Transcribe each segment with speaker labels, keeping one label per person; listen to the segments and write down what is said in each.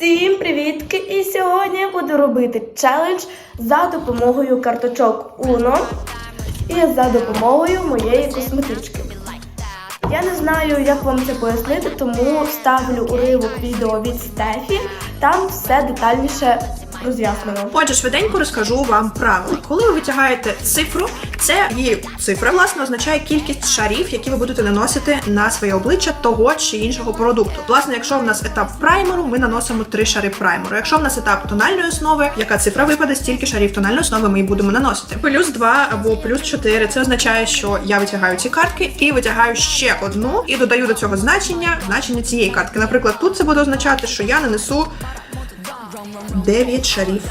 Speaker 1: Всім привітки! І сьогодні я буду робити челендж за допомогою карточок Uno і за допомогою моєї косметички. Я не знаю, як вам це пояснити, тому ставлю уривок відео від Стефі. Там все детальніше роз'яснено.
Speaker 2: Отже, швиденько розкажу вам правила. Коли ви витягаєте цифру, це її цифра, власне, означає кількість шарів, які ви будете наносити на своє обличчя того чи іншого продукту. Власне, якщо в нас етап праймеру, ми наносимо три шари праймеру. Якщо в нас етап тональної основи, яка цифра випаде, стільки шарів тональної основи ми і будемо наносити. Плюс 2 або плюс 4 це означає, що я витягаю ці картки і витягаю ще одну, і додаю до цього значення значення цієї картки. Наприклад, тут це буде означати, що я нанесу 9 шарів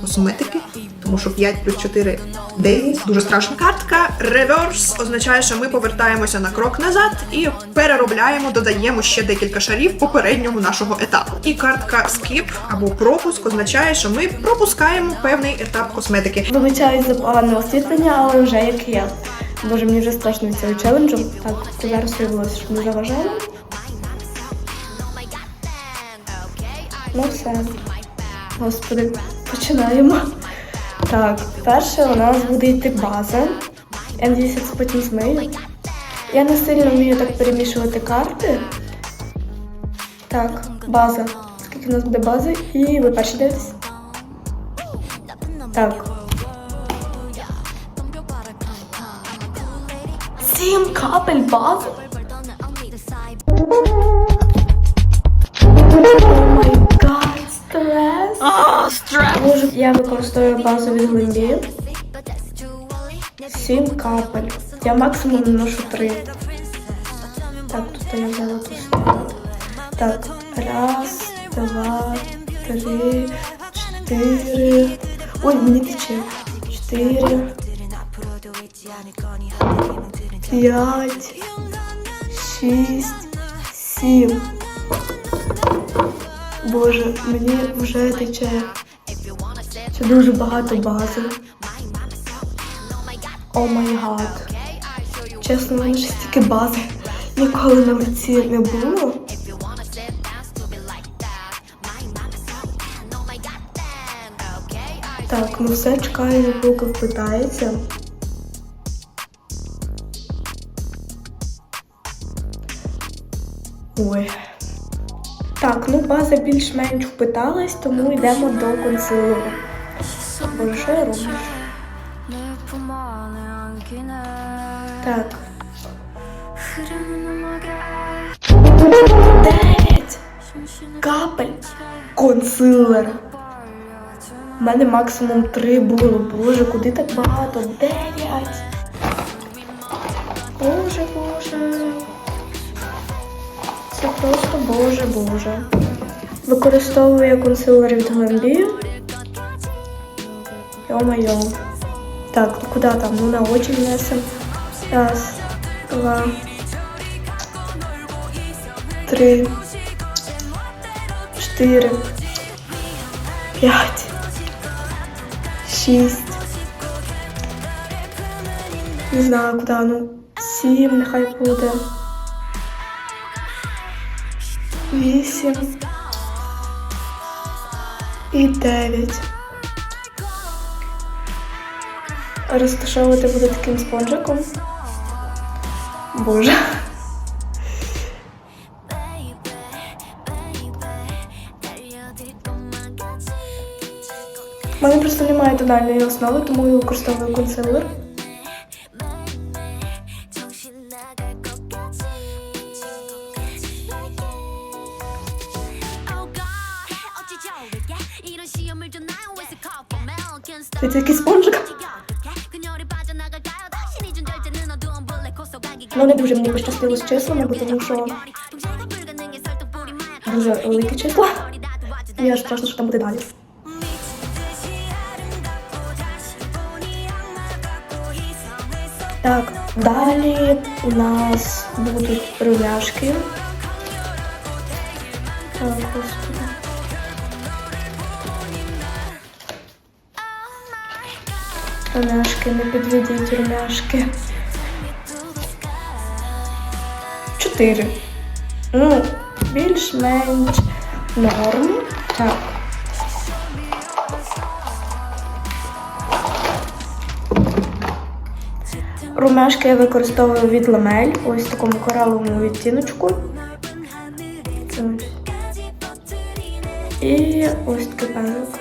Speaker 2: косметики, тому що 5 плюс 4 – 9. Дуже страшна картка. Реверс означає, що ми повертаємося на крок назад і переробляємо, додаємо ще декілька шарів попереднього нашого етапу. І картка Skip або пропуск означає, що ми пропускаємо певний етап косметики.
Speaker 1: Вибачаюсь за погане освітлення, але вже як є. Боже, мені вже страшно від цього челенджу. Так, це зараз виявилося, щоб не заважало. Ну все. Господи, починаємо. Так, перше у нас буде йти база. Я надіюся, це потім змию. Я не сильно вмію так перемішувати карти. Так, база. Скільки у нас буде бази? І ви перші дивитесь? Так. Сім капель бази? О май стрес! Я використовую базу від глибі. Сім капель. Я максимум наношу три. Так, тут я взяла ту сторону. Так, раз, два, три, чотири. Ой, мені тече. Чотири. П'ять. Шість. Сім. Боже, мені вже тече. Це дуже багато бази. О май гад. Чесно, мене ще стільки бази ніколи на лиці не було. Так, ну все чекаю, поки впитається. Ой. Так, ну база більш-менш впиталась, тому йдемо до консилера. Боже, що я роблю? Так. Дев'ять капель консилера. У мене максимум три було. Боже, куди так багато? Дев'ять. Боже. Це просто боже, боже. Використовую консилер від Гламбі. Йо-майо. Так, ну куди там? Ну на очі внесемо. Раз, два, три, чотири, п'ять, шість. Не знаю, куди, ну, сім нехай буде. Вісім. І дев'ять. Розташовувати буду таким спонжиком. Боже. У мене просто немає тональної основи, тому я використовую консилер. Це такий спонжик. Ну, не дуже мені пощастило з числами, бо тому що дуже великі числа. І аж страшно, що там буде далі. Так, далі у нас будуть румяшки. Так, господи. Румяшки, не підведіть румяшки. Чотири. Ну, більш-менш норм. Так. Румяшки я використовую від ламель, ось такому кораловому відтіночку. І ось такий пензик.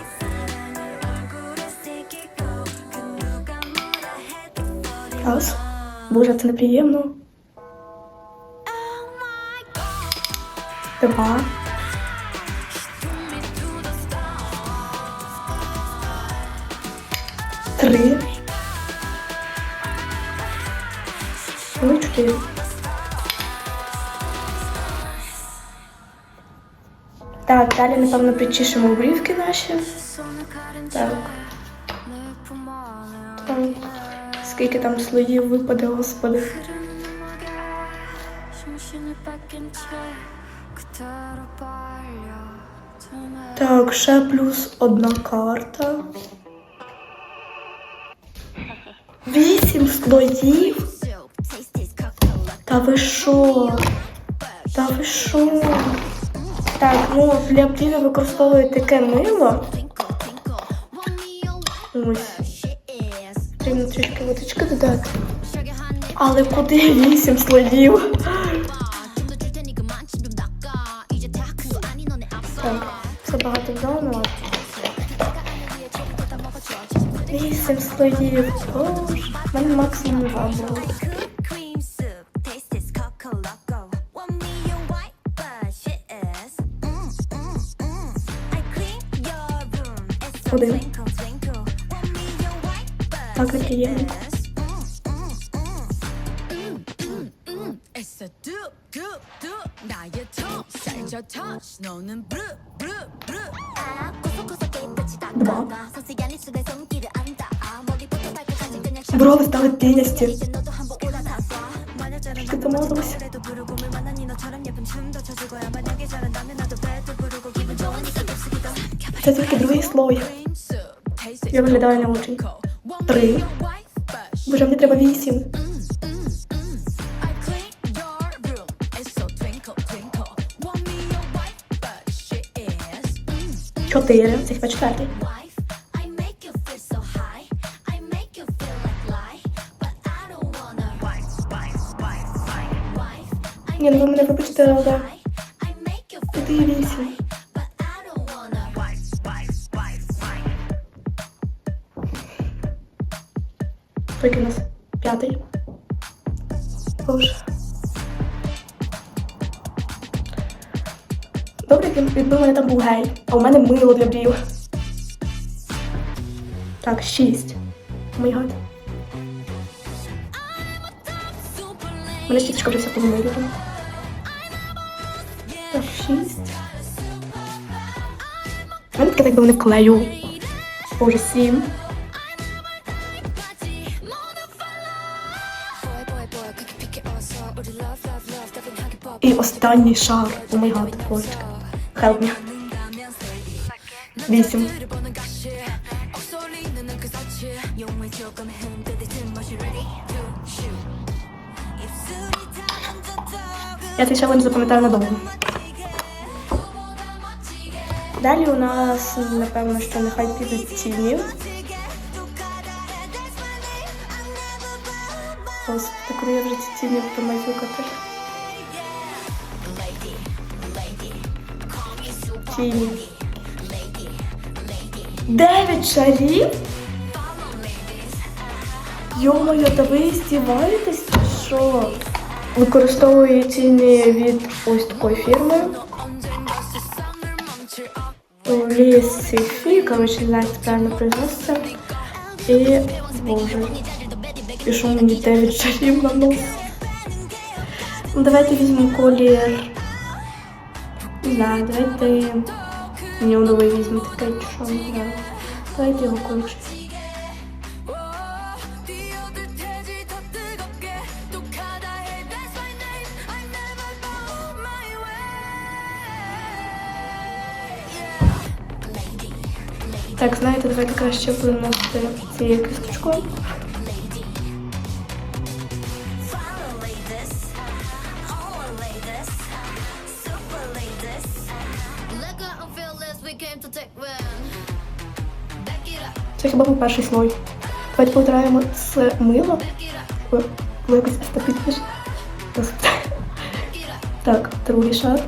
Speaker 1: Раз. Боже, це неприємно. Два. Три. Ну, чотири. Так, далі, напевно, підчишемо брівки наші. Так. Скільки там слоїв випаде, господи. Так, ще плюс одна карта. Вісім слоїв. Та ви що? Та ви що? Так, ну для пліни використовую таке мило. Ось. Трішки водички додати. Але куди вісім слоїв? Так, все багато ну. Вісім слоїв. Боже, мене максимум два було.
Speaker 3: cream Приємно.
Speaker 1: Брови стали
Speaker 3: тинясті. Ти помолилась?
Speaker 1: Це тільки другий слой. Я виглядаю не очень. Три.
Speaker 4: me your wife but
Speaker 1: Боже, мені треба вісім.
Speaker 4: I clean your room it's so twinkle twinkle Want me your wife but she is
Speaker 1: Чотири. Це хіба четвертий.
Speaker 3: wife. I make you feel so high. I
Speaker 1: У нас? П'ятий. Боже. Добре, якби- в мене там був гей, а у мене мило для брів. Так, шість. О гад. У мене щіточка вже вся помилювана. Так, шість. У мене таке, так би вони вклею. Боже, сім. І останній шар. О май гад, Олечка. Help me. Вісім. Я цей челендж запам'ятаю надовго. Далі у нас, напевно, що нехай підуть тіні. Ось, так я вже ці тіні помазюкати. Тіні. Дев'ять шарів? Йо-моє, та ви здіваєтесь? Що? Використовую ціни від ось такої фірми. Лісифі, коротше, не знаю, як правильно произноситься. І, боже, і мені 9 шарів на нос? Ну, давайте візьмемо колір. Не знаю, давайте мені новий візьме таке, що не. Давайте
Speaker 4: его кончу.
Speaker 1: Так, знаєте, давайте краще будемо цією
Speaker 3: кисточку. up,
Speaker 1: Це хіба був перший слой. Давайте повтораємо це мило.
Speaker 3: back it up,
Speaker 1: Ой, було якось естетичніше.
Speaker 3: back it up,
Speaker 1: Так, другий шар.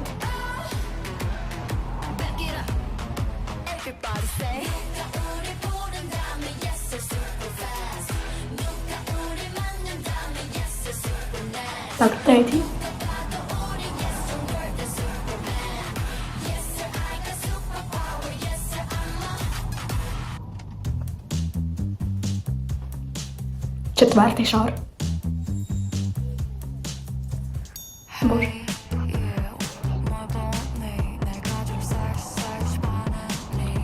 Speaker 3: back it
Speaker 1: Четвертий шар. Боже.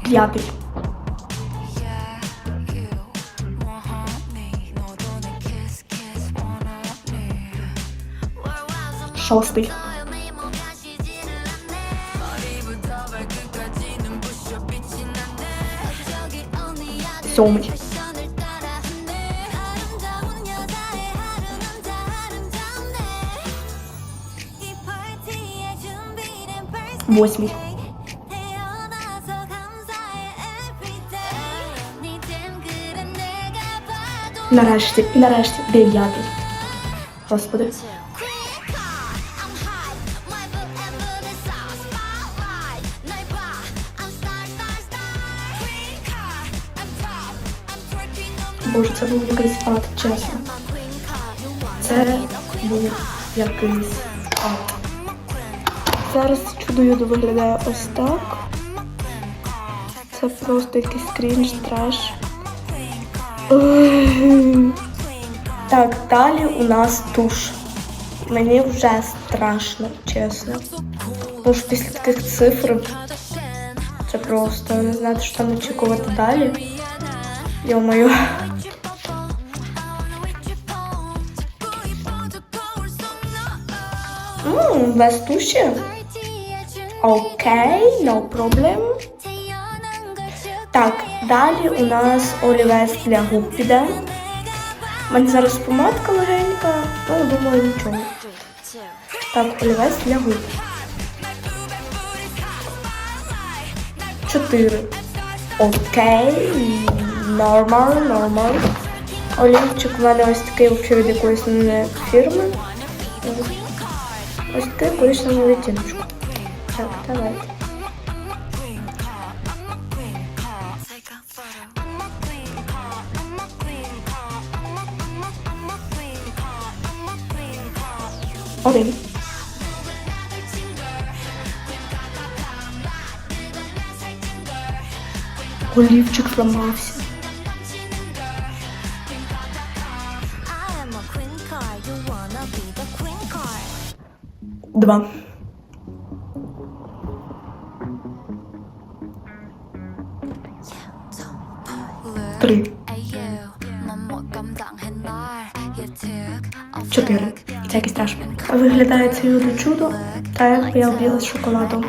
Speaker 1: П'ятий. Шостий. Сьомий. Восьмий. Нарешті, нарешті, дев'ятий. Господи. Боже, це був якийсь ад, чесно. Це був якийсь ад. Зараз чудо виглядає ось так. Це просто якийсь крінж, треш. Так, далі у нас туш. Мені вже страшно, чесно. Тому що після таких цифр це просто не знати, що там очікувати далі. Йо-моє. Без туші? Окей, no problem. Так, далі у нас олівець для губ піде. У мене зараз помадка легенька, ну думаю нічого. Так, олівець для губ. Чотири. Окей, нормал, нормал. Олівчик у мене ось такий взагалі від якоїсь фірми. Ось такий коричневий відтіночку. Так, давайте. Один. Олівчик зламався. Два. Три. Чотири. Це якийсь траш. Виглядає юдо чудо, так як я об'їла з шоколадом.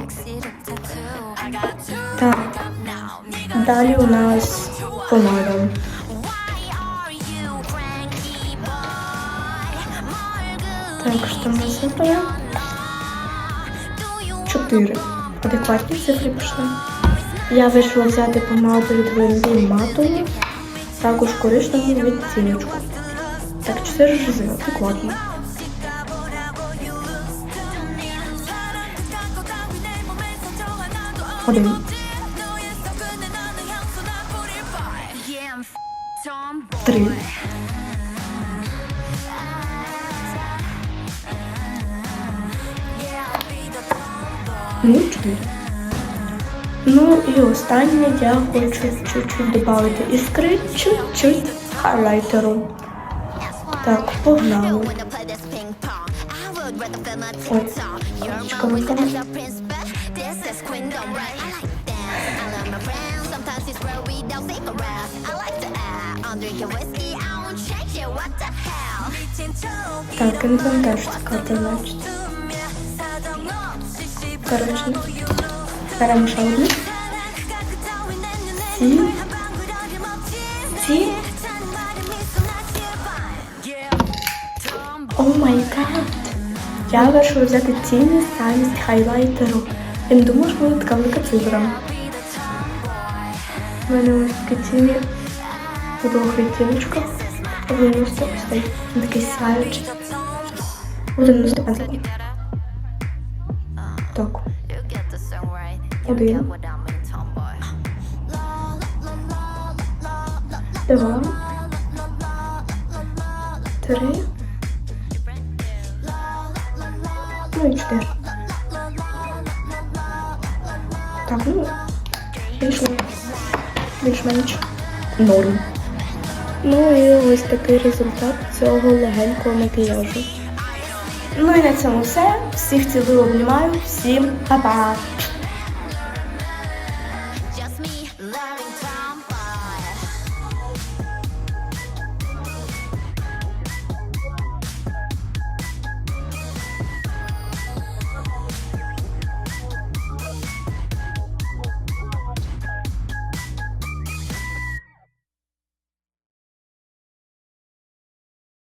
Speaker 1: Так. Далі у нас помада. Так, що ми зробили? Чотири. Адекватні цифри пішли. Я вирішила взяти помаду від Венді матову, також коричневу відтіночку. Так, чотири рази, адекватно. Один. Три. Ну, чотири. Ну і останнє я хочу чуть-чуть додати іскри, чуть-чуть хайлайтеру. Так, погнали. Так, не пам'ятаю, що це значить. Коротше, беремо ще одну. Ці. О май гад. Я вирішила взяти ціни замість хайлайтеру. Я не думала, що буде така велика цифра. У мене ось такі тіні у двох відтіночках. 90 ось він такий сяючий. У 91. Так. Один. Два. Три. Ну і чотири. Так, ну. Більш-менш норм. Ну і ось такий результат цього легенького макіяжу. Ну і на цьому все. Всіх цілую, обнімаю. Всім па-па!